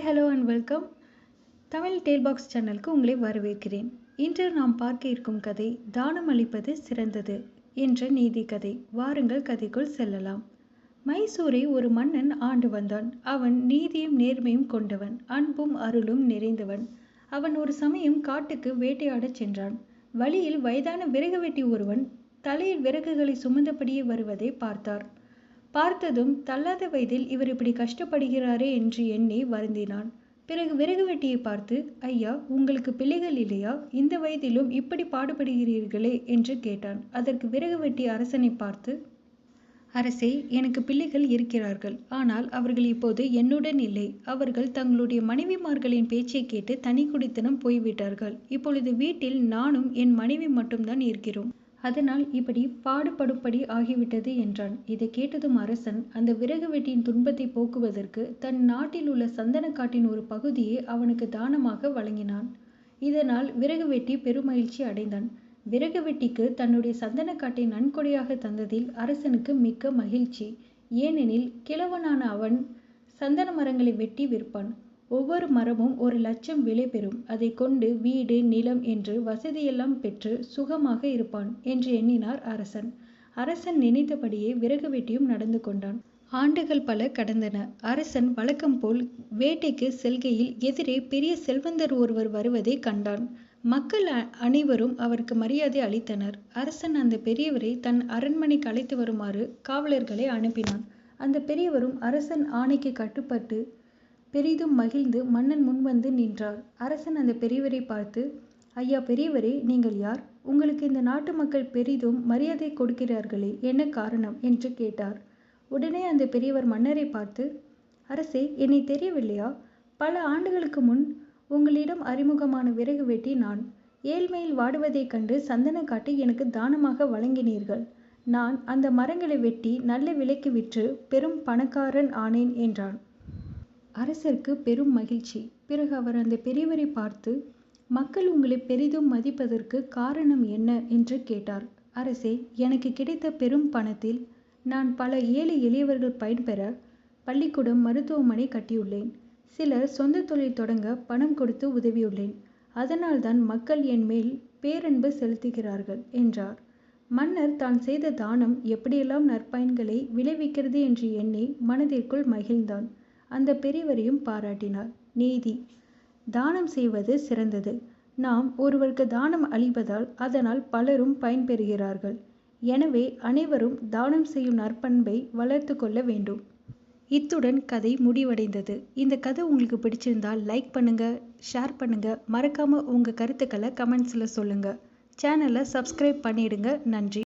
Hi hello and welcome. Tamil tale box சேனலுக்கு உங்களை வரவேற்கிறேன். இன்று நாம் பார்க்க இருக்கும் கதை தானம் அளிப்பது சிறந்தது என்ற நீதி கதை. வாருங்கள் கதைக்குள் செல்லலாம். மைசூரை ஒரு மன்னன் ஆண்டு வந்தான். அவன் நீதியும் நேர்மையும் கொண்டவன் அன்பும் அருளும் நிறைந்தவன். அவன் ஒரு சமயம் காட்டுக்கு வேட்டையாடச் சென்றான். வழியில் வயதான விறகு வெட்டி ஒருவன் தலையில் விறகுகளை சுமந்தபடியே வருவதை பார்த்தார். பார்த்ததும் தள்ளாத வயதில் இவர் இப்படி கஷ்டப்படுகிறாரே என்று எண்ணி வருந்தினான். பிறகு விறகு வெட்டியை பார்த்து ஐயா உங்களுக்கு பிள்ளைகள் இல்லையா? இந்த வயதிலும் இப்படி பாடுபடுகிறீர்களே? என்று கேட்டான். அதற்கு விறகு வெட்டி அரசனை பார்த்து அரசே எனக்கு பிள்ளைகள் இருக்கிறார்கள். ஆனால் அவர்கள் இப்போது என்னுடன் இல்லை. அவர்கள் தங்களுடைய மனைவிமார்களின் பேச்சை கேட்டு தனி குடித்தனம் போய்விட்டார்கள். இப்பொழுது வீட்டில் நானும் என் மனைவி மட்டும்தான் இருக்கிறோம். அதனால் இப்படி பாடுபடும்படி ஆகிவிட்டது என்றான். இதை கேட்டதும் அரசன் அந்த விறகு வெட்டியின் துன்பத்தை போக்குவதற்கு தன் நாட்டில் உள்ள சந்தனக்காட்டின் ஒரு பகுதியை அவனுக்கு தானமாக வழங்கினான். இதனால் விறகு வெட்டி பெருமகிழ்ச்சி அடைந்தான். விறகு வெட்டிக்கு தன்னுடைய சந்தனக்காட்டை நன்கொடையாக தந்ததில் அரசனுக்கு மிக்க மகிழ்ச்சி. ஏனெனில் கிழவனான அவன் சந்தன மரங்களை வெட்டி விற்பான். ஒவ்வொரு மரமும் ஒரு லட்சம் விலை பெறும். அதை கொண்டு வீடு நிலம் என்று வசதியெல்லாம் பெற்று சுகமாக இருப்பான் என்று எண்ணினார் அரசன். அரசன் நினைத்தபடியே விறகு வெட்டியும் நடந்து கொண்டான். ஆண்டுகள் பல கடந்தன. அரசன் வழக்கம் போல் வேட்டைக்கு செல்கையில் எதிரே பெரிய செல்வந்தர் ஒருவர் வருவதை கண்டான். மக்கள் அனைவரும் அவருக்கு மரியாதை அளித்தனர். அரசன் அந்த பெரியவரை தன் அரண்மனைக்கு அழைத்து வருமாறு காவலர்களை அனுப்பினான். அந்த பெரியவரும் அரசன் ஆணைக்கு கட்டுப்பட்டு பெரிதும் மகிழ்ந்து மன்னன் முன்வந்து நின்றார். அரசன் அந்த பெரியவரை பார்த்து ஐயா பெரியவரே நீங்கள் யார்? உங்களுக்கு இந்த நாட்டு மக்கள் பெரிதும் மரியாதை கொடுக்கிறார்களே என்ன காரணம்? என்று கேட்டார். உடனே அந்த பெரியவர் மன்னரை பார்த்து அரசே என்னை தெரியவில்லையா? பல ஆண்டுகளுக்கு முன் உங்களிடம் அறிமுகமான விறகு வெட்டி நான் ஏழ்மையில் வாடுவதைக் கண்டு சந்தன காட்டி எனக்கு தானமாக வழங்கினீர்கள். நான் அந்த மரங்களை வெட்டி நல்ல விலைக்கு விற்று பெரும் பணக்காரன் ஆனேன் என்றான். அரசருக்கு பெரும் மகிழ்ச்சி. பிறகு அவர் அந்த பெரியவரை பார்த்து மக்கள் உங்களை பெரிதும் மதிப்பதற்கு காரணம் என்ன என்று கேட்டார். அரசே எனக்கு கிடைத்த பெரும் பணத்தில் நான் பல ஏழை எளியவர்கள் பயன்பெற பள்ளிக்கூடம் மருத்துவமனை கட்டியுள்ளேன். சிலர் சொந்த தொழில் தொடங்க பணம் கொடுத்து உதவியுள்ளேன். அதனால்தான் மக்கள் என் மேல் பேரன்பு செலுத்துகிறார்கள் என்றார். மன்னர் தான் செய்த தானம் எப்படியெல்லாம் நற்பயன்களை விளைவிக்கிறது என்று எண்ணி மனதிற்குள் மகிழ்ந்தான். அந்த பெரியவரையும் பாராட்டினார். நீதி தானம் செய்வது சிறந்தது. நாம் ஒருவருக்கு தானம் அளிப்பதால் அதனால் பலரும் பயன்பெறுகிறார்கள். எனவே அனைவரும் தானம் செய்யும் நற்பண்பை வளர்த்து கொள்ள வேண்டும். இத்துடன் கதை முடிவடைந்தது. இந்த கதை உங்களுக்கு பிடிச்சிருந்தால் லைக் பண்ணுங்க ஷேர் பண்ணுங்க. மறக்காம உங்க கருத்துக்களை கமெண்ட்ஸில் சொல்லுங்க. சேனலை சப்ஸ்கிரைப் பண்ணிடுங்க. நன்றி.